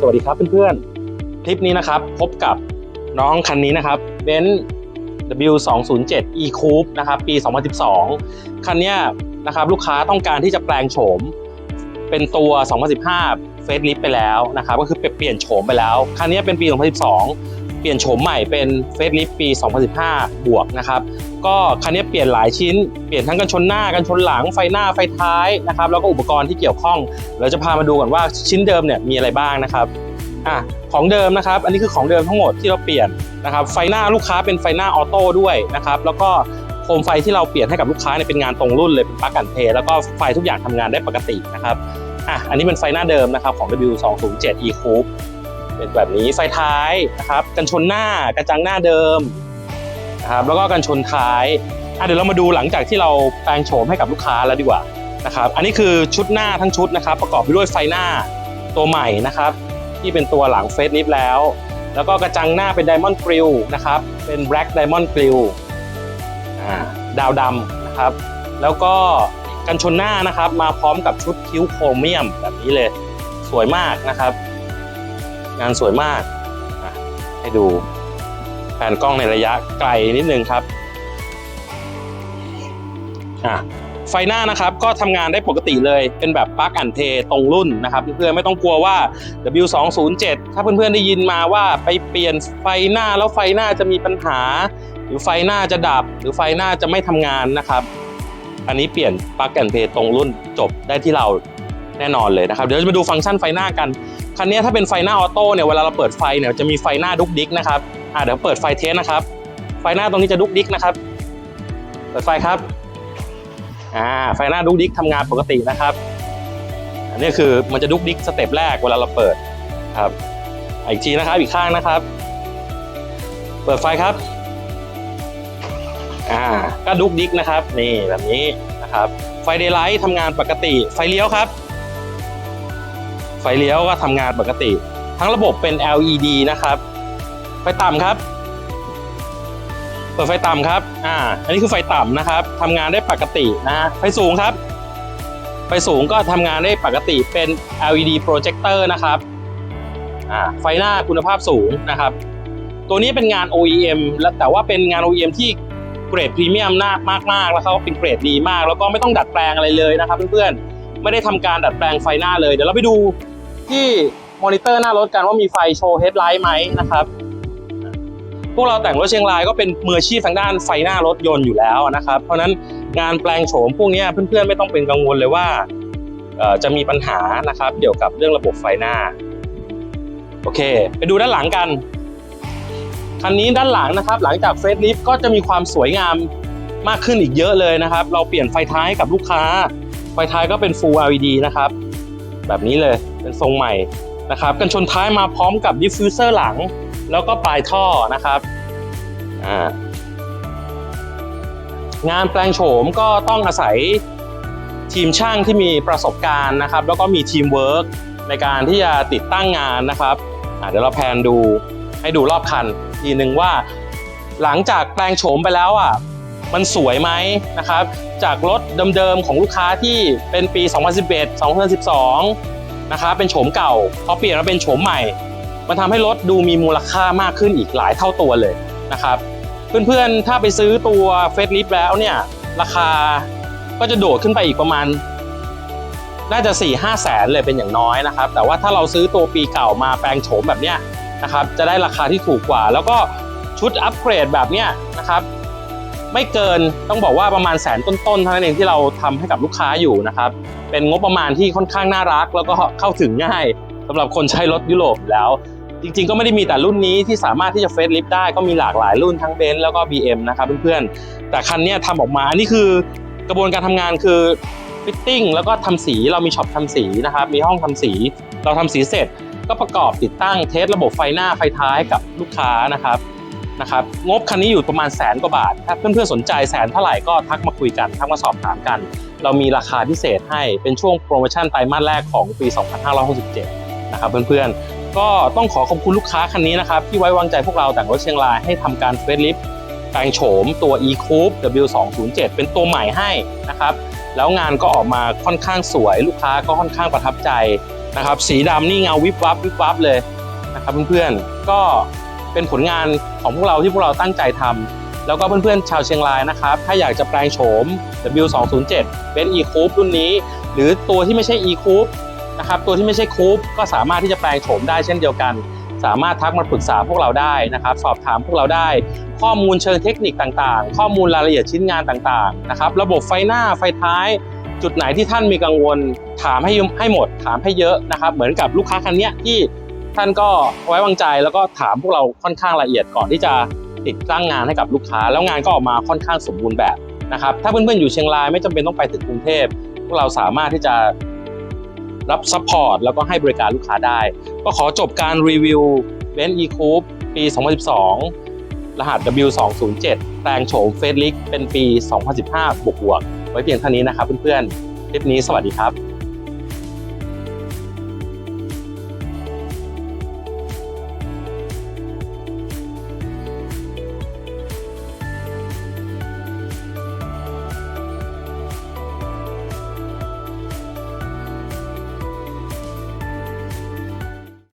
สวัสดีครับเพื่อนๆ คลิปนี้นะครับ พบกับน้องคันนี้นะครับเบนซ์ W207 E Coupe นะครับปี 2012 คันนี้นะครับลูกค้าต้องการที่จะแปลงโฉม เป็นตัว 2015 เฟสลิฟไปแล้วนะครับก็คือเปลี่ยนโฉมไปแล้ว คันนี้เป็นปี 2012 เปลี่ยนโฉมใหม่เป็นเฟสลิฟปี 2015 บวกนะครับ ก็คันนี้เปลี่ยนหลายชิ้น เปลี่ยนทั้งกันชนหน้ากันชนหลังไฟหน้าไฟท้ายนะครับ แล้วก็อุปกรณ์ที่เกี่ยวข้อง เราจะพามาดูก่อนว่าชิ้นเดิมเนี่ยมีอะไรบ้างนะครับอะของเดิมนะครับ อันนี้คือของเดิมทั้งหมดที่เราเปลี่ยนนะครับ ไฟหน้าลูกค้าเป็นไฟหน้าออโต้ด้วยนะครับ แล้วก็โคมไฟที่เราเปลี่ยนให้กับลูกค้าเนี่ยเป็นงานตรงรุ่นเลยเป็นปลั๊กกันเพลแล้วก็ไฟทุกอย่างทำงานได้ปกตินะครับอะอันนี้เป็นไฟหน้าเดิมนะครับของ W207 E Coupe เป็นแบบนี้ไฟท้ายนะครับ กันชนหน้ากระจังหน้าเดิมนะครับแล้วก็กันชนท้ายอะเดี๋ยวเรามาดูหลังจากที่เราแปลงโฉมให้กับลูกค้าแล้วดีกว่านะครับอันนี้คือชุดหน้าทั้งชุดนะครับ ประกอบไปด้วยไฟหน้าตัวใหม่นะครับ ที่เป็นตัวหลังเฟสลิฟแล้ว แล้วก็กระจังหน้าเป็นไดมอนด์กริลนะครับเป็นแบล็กไดมอนด์กริลดาวดำนะครับ แล้วก็กันชนหน้านะครับมาพร้อมกับชุดคิ้วโครเมียมแบบนี้เลย สวยมากนะครับ งานสวยมากอะให้ดูแผนกล้องในระยะไกลนิดนึงครับอะไฟหน้านะครับก็ทำงานได้ปกติเลยเป็นแบบปลั๊กอันเพตรงรุ่นนะครับเพื่อนๆไม่ต้องกลัวว่า W207 ถ้าเพื่อนๆได้ยินมาว่าไปเปลี่ยนไฟหน้าแล้วไฟหน้าจะมีปัญหา หรือไฟหน้าจะดับ หรือไฟหน้าจะไม่ทำงานนะครับ อันนี้เปลี่ยนปลั๊กแอนเพย์ตรงรุ่นจบได้ที่เรา แน่นอนเลยนะครับ เดี๋ยวจะมาดูฟังก์ชันไฟหน้ากัน คันนี้ถ้าเป็นไฟหน้าออโต้เนี่ยเวลาเราเปิดไฟเนี่ยจะมีไฟหน้าดุกดิกนะครับอ่าเดี๋ยวเปิดไฟเทสนะครับ ไฟหน้าตรงนี้จะดุกดิกนะครับ เปิดไฟครับอ่าไฟหน้าดุกดิกทำงานปกตินะครับ อันนี้คือมันจะดุกดิกสเต็ปแรกเวลาเราเปิดครับอีกทีนะครับ อีกข้างนะครับ เปิดไฟครับอ่าก็ดุกดิกนะครับ นี่แบบนี้นะครับ ไฟเดย์ไลท์ทำงานปกติ ไฟเลี้ยวครับ เลี้ยวก็ทำงานปกติ ทั้งระบบเป็น LED นะครับ ไฟต่ำครับ เปิดไฟต่ำครับ อ่า อันนี้คือไฟต่ำนะครับทำงานได้ปกตินะฮะ ไฟสูงครับ ไฟสูงก็ทำงานได้ปกติเป็น LED projector นะครับ อ่า ไฟหน้าคุณภาพสูงนะครับ ตัวนี้เป็นงาน OEM แล้วแต่ว่าเป็นงาน OEM ที่เกรดพรีเมียมมากมากๆแล้วเขาเป็นเกรดดีมาก แล้วก็ไม่ต้องดัดแปลงอะไรเลยนะครับเพื่อนๆไม่ได้ทำการดัดแปลงไฟหน้าเลย เดี๋ยวเราไปดู ที่มอนิเตอร์หน้ารถกันว่ามีไฟโชว์เฮดไลท์ไหมนะครับ พวกเราแต่งรถเชียงรายก็เป็นมืออาชีพทางด้านไฟหน้ารถยนต์อยู่แล้วนะครับ เพราะนั้นงานแปลงโฉมพวกนี้เพื่อนๆไม่ต้องเป็นกังวลเลยว่าจะมีปัญหานะครับเกี่ยวกับเรื่องระบบไฟหน้า โอเค ไปดูด้านหลังกันคันนี้ด้านหลังนะครับ หลังจากเฟสลิฟก็จะมีความสวยงามมากขึ้นอีกเยอะเลยนะครับ เราเปลี่ยนไฟท้ายให้กับลูกค้า ไฟท้ายก็เป็น Full LED นะครับ แบบนี้เลยเป็นทรงใหม่นะครับกันชนท้ายมาพร้อมกับดิฟฟิวเซอร์หลัง แล้วก็ปลายท่อนะครับอ่างานแปลงโฉมก็ต้องอาศัยทีมช่างที่มีประสบการณ์นะครับ แล้วก็มีทีมเวิร์กในการที่จะติดตั้งงานนะครับเดี๋ยวเราแพนดูให้ดูรอบคันทีหนึ่งว่า หลังจากแปลงโฉมไปแล้วอะมันสวยไหมนะครับ จากรถเดิมๆของลูกค้าที่เป็นปี 2011 2012 นะครับเป็นโฉมเก่าพอเปลี่ยนมาเป็นโฉมใหม่ มันทำให้รถดูมีมูลค่ามากขึ้นอีกหลายเท่าตัวเลยนะครับเพื่อนๆถ้าไปซื้อตัวเฟสลิฟแล้วเนี่ยราคาก็จะโดดขึ้นไปอีกประมาณ น่าจะ 4 5แสนเลยเป็นอย่างน้อยนะครับ แต่ว่าถ้าเราซื้อตัวปีเก่ามาแปลงโฉมแบบเนี้ยนะครับจะได้ราคาที่ถูกกว่า แล้วก็ชุดอัปเกรดแบบเนี้ยนะครับ ไม่เกินต้องบอกว่าประมาณแสนต้นๆเท่านั้นเองที่เราทำให้กับลูกค้าอยู่นะครับเป็นงบประมาณที่ค่อนข้างน่ารัก แล้วก็เข้าถึงง่ายสำหรับคนใช้รถยุโรปแล้ว จริงๆ ก็ไม่ได้มีแต่รุ่นนี้ที่สามารถที่จะเฟซลิฟต์ได้ก็มีหลากหลายรุ่นทั้งเบนซ์แล้วก็ BM นะครับเพื่อนๆแต่คันนี้ทำออกมาอันนี้คือกระบวนการทำงานคือฟิตติ้งแล้วก็ทำสีเรามีช็อปทำสีนะครับมีห้องทำสี เราทำสีเสร็จก็ประกอบติดตั้งเทสระบบไฟหน้าไฟท้ายกับลูกค้านะครับ นะครับงบคันนี้อยู่ประมาณแสนกว่าบาท ถ้าเพื่อนๆสนใจแสนเท่าไหร่ก็ทักมาคุยกัน ทักมาสอบถามกัน เรามีราคาพิเศษให้เป็นช่วงโปรโมชั่นไตรมาสแรกของปี 2567 นะครับเพื่อนๆ ก็ต้องขอขอบคุณลูกค้าคันนี้นะครับ ที่ไว้วางใจพวกเราแต่งรถเชียงรายให้ทำการเฟซลิฟต์แปลงโฉมตัว e coupe W207 เป็นตัวใหม่ให้นะครับแล้วงานก็ออกมาค่อนข้างสวย ลูกค้าก็ค่อนข้างประทับใจนะครับสีดำนี่เงาวิบวับวิบวับเลยนะครับเพื่อนๆก็ เป็นผลงานของพวกเราที่พวกเราตั้งใจทำแล้วก็เพื่อนๆชาวเชียงรายนะครับ ถ้าอยากจะแปลงโฉม W207 เป็น e coupe รุ่นนี้ หรือตัวที่ไม่ใช่ e coupe นะครับตัวที่ไม่ใช่ coupe ก็สามารถที่จะแปลงโฉมได้เช่นเดียวกัน สามารถทักมาปรึกษาพวกเราได้นะครับ สอบถามพวกเราได้ ข้อมูลเชิงเทคนิคต่างๆ ข้อมูลรายละเอียดชิ้นงานต่างๆนะครับระบบไฟหน้าไฟท้าย จุดไหนที่ท่านมีกังวล ถามให้ให้หมด ถามให้เยอะนะครับ เหมือนกับลูกค้าคันนี้ที่ ท่านก็ไว้วางใจแล้วก็ถามพวกเราค่อนข้างละเอียดก่อนที่จะติดตั้งงานให้กับลูกค้า แล้วงานก็ออกมาค่อนข้างสมบูรณ์แบบนะครับ ถ้าเพื่อนๆอยู่เชียงรายไม่จำเป็นต้องไปถึงกรุงเทพพวกเราสามารถที่จะรับซัพพอร์ตแล้วก็ให้บริการลูกค้าได้ ก็ขอจบการรีวิว b e n z e Coupe ปี 2012 รหัส W207 แปลงโฉมเฟสลิกเป็นปี 2015 บวกๆไว้เพียงเท่านี้นะครับเพื่อนๆ คลิปนี้สวัสดีครับ